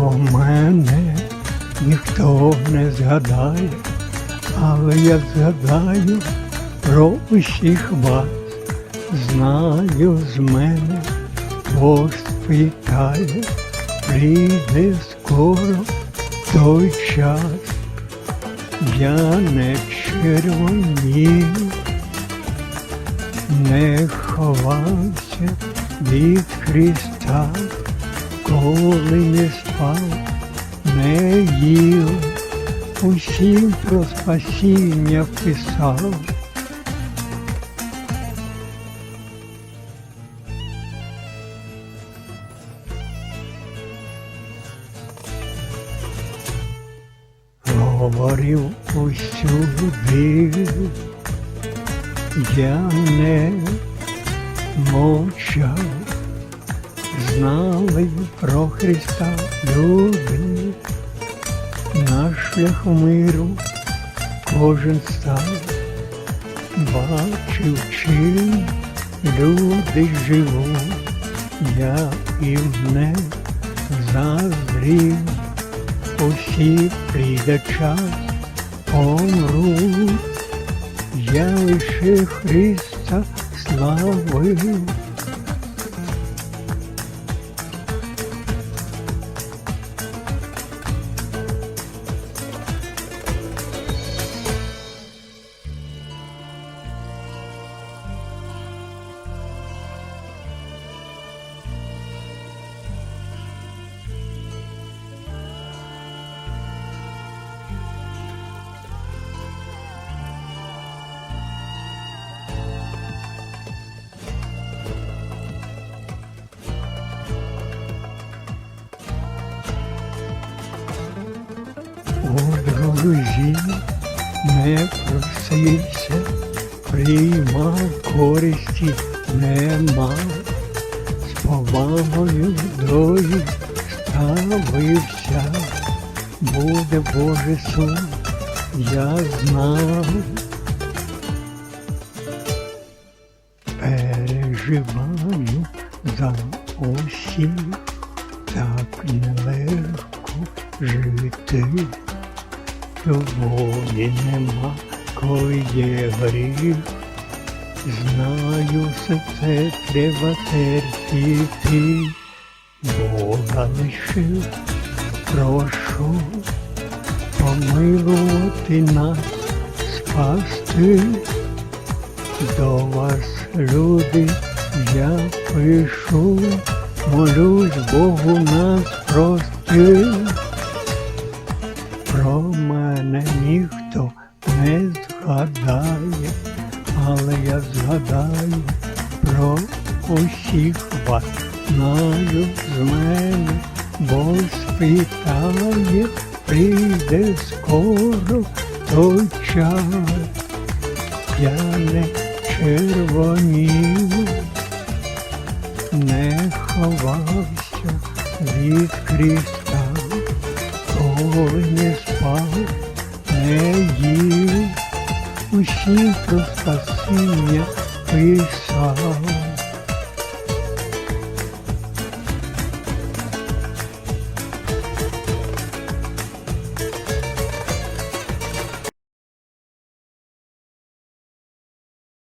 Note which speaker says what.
Speaker 1: Про мене ніхто не згадає, але я згадаю про усіх вас. Знаю з мене, Бог прийде скоро той час. Я не червонів, не ховався від Христа, коли не спав, не їв, усім про спасіння писав. Говорив усюди, я не мовчав, знали про Христа люди, на шлях миру кожен став, бачив, чим люди живуть, я і не зазрів усі прийде час помруть, я лише Христа славив. Друзі не просився, приймав користі нема, з повагою дої ставився, буде Божий суд, я знав. Переживаю за усіх, так нелегко жити. Любові нема, коли є гріх. Знаю, все це треба терпіти. Бога лишив, прошу помилувати нас, спасти. До вас, люди, я пишу, молюсь Богу нас прости. Про мене ніхто не згадає, але я згадаю про усіх вас. Знаю з мене, бо спитає, прийде скоро той час. Я не червонів, не ховався від Христа, коли не спав, не їв, усі про спасіння писав.